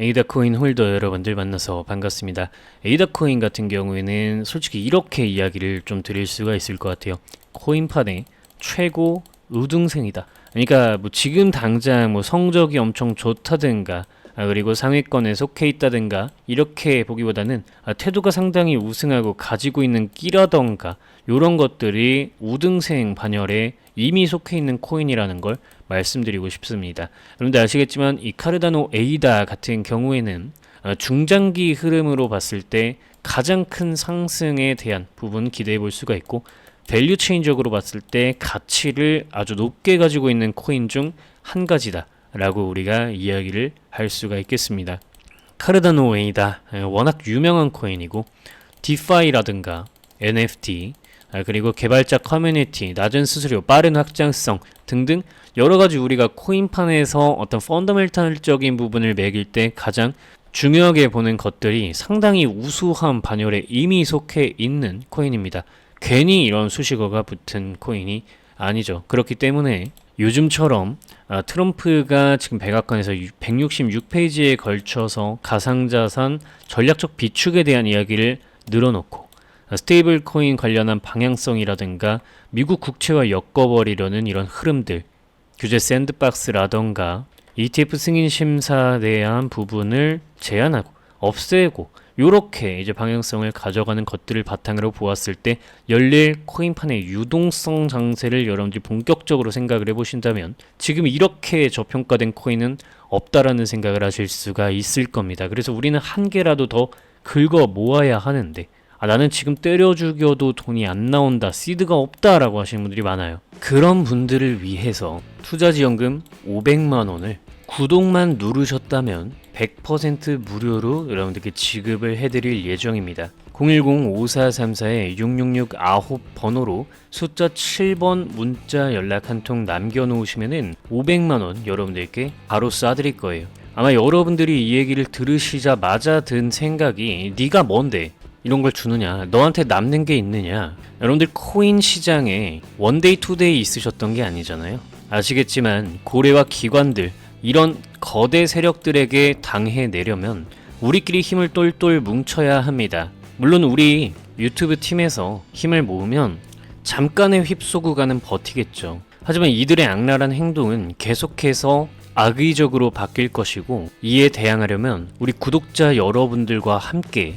에이다 코인 홀더 여러분들 만나서 반갑습니다. 에이다 코인 같은 경우에는 솔직히 이렇게 이야기를 좀 드릴 수가 있을 것 같아요. 코인판의 최고 우등생이다. 그러니까 뭐 지금 당장 뭐 성적이 엄청 좋다든가 아, 그리고 상위권에 속해 있다든가 이렇게 보기보다는 아, 태도가 상당히 우승하고 가지고 있는 끼라던가 이런 것들이 우등생 반열에 이미 속해 있는 코인이라는 걸 말씀드리고 싶습니다. 여러분들 아시겠지만 이 카르다노 에이다 같은 경우에는 어, 중장기 흐름으로 봤을 때 가장 큰 상승에 대한 부분 기대해 볼 수가 있고 밸류 체인적으로 봤을 때 가치를 아주 높게 가지고 있는 코인 중 한 가지다 라고 우리가 이야기를 할 수가 있겠습니다. 카르다노 에이다 어, 워낙 유명한 코인이고 디파이라든가 NFT 아, 그리고 개발자 커뮤니티, 낮은 수수료, 빠른 확장성 등등 여러 가지 우리가 코인판에서 어떤 펀더멘탈적인 부분을 매길 때 가장 중요하게 보는 것들이 상당히 우수한 반열에 이미 속해 있는 코인입니다. 괜히 이런 수식어가 붙은 코인이 아니죠. 그렇기 때문에 요즘처럼 아, 트럼프가 지금 백악관에서 166페이지에 걸쳐서 가상자산 전략적 비축에 대한 이야기를 늘어놓고 스테이블 코인 관련한 방향성이라든가 미국 국채와 엮어버리려는 이런 흐름들 규제 샌드박스라던가 ETF 승인 심사에 대한 부분을 제한하고 없애고 요렇게 이제 방향성을 가져가는 것들을 바탕으로 보았을 때 열릴 코인판의 유동성 장세를 여러분들이 본격적으로 생각을 해보신다면 지금 이렇게 저평가된 코인은 없다라는 생각을 하실 수가 있을 겁니다. 그래서 우리는 한 개라도 더 긁어 모아야 하는데 아, 나는 지금 때려 죽여도 돈이 안 나온다, 시드가 없다라고 하시는 분들이 많아요. 그런 분들을 위해서 투자지원금 500만 원을 구독만 누르셨다면 100% 무료로 여러분들께 지급을 해드릴 예정입니다. 010-5434-6669 번호로 숫자 7번 문자 연락 한 통 남겨놓으시면은 500만원 여러분들께 바로 쏴드릴 거예요. 아마 여러분들이 이 얘기를 들으시자마자 든 생각이 네가 뭔데 이런 걸 주느냐 너한테 남는 게 있느냐. 여러분들 코인 시장에 원데이 투데이 있으셨던 게 아니잖아요. 아시겠지만 고래와 기관들 이런 거대 세력들에게 당해내려면 우리끼리 힘을 똘똘 뭉쳐야 합니다. 물론 우리 유튜브 팀에서 힘을 모으면 잠깐의 가는 버티겠죠. 하지만 이들의 악랄한 행동은 계속해서 악의적으로 바뀔 것이고 이에 대항하려면 우리 구독자 여러분들과 함께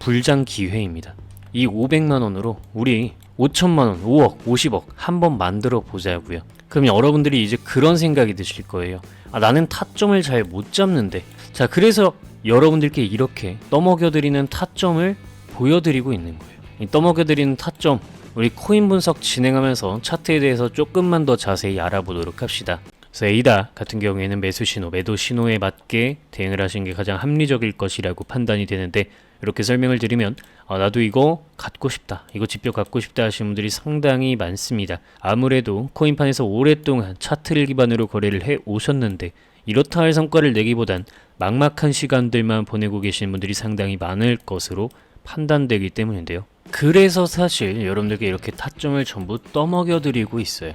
불장 기회입니다. 이 500만 원으로 우리 5천만 원, 5억, 50억 한번 만들어 보자고요. 그럼 여러분들이 이제 그런 생각이 드실 거예요. 아, 나는 타점을 잘 못 잡는데. 자, 그래서 여러분들께 이렇게 떠먹여드리는 타점을 보여드리고 있는 거예요. 이 떠먹여드리는 타점, 우리 코인 분석 진행하면서 차트에 대해서 조금만 더 자세히 알아보도록 합시다. 그래서 에이다 같은 경우에는 매수 신호, 매도 신호에 맞게 대응을 하시는 게 가장 합리적일 것이라고 판단이 되는데 이렇게 설명을 드리면 아, 나도 이거 갖고 싶다, 이거 집뼈 갖고 싶다 하시는 분들이 상당히 많습니다. 아무래도 코인판에서 오랫동안 차트를 기반으로 거래를 해 오셨는데 이렇다 할 성과를 내기보단 막막한 시간들만 보내고 계시는 분들이 상당히 많을 것으로 판단되기 때문인데요. 그래서 사실 여러분들께 이렇게 타점을 전부 떠먹여 드리고 있어요.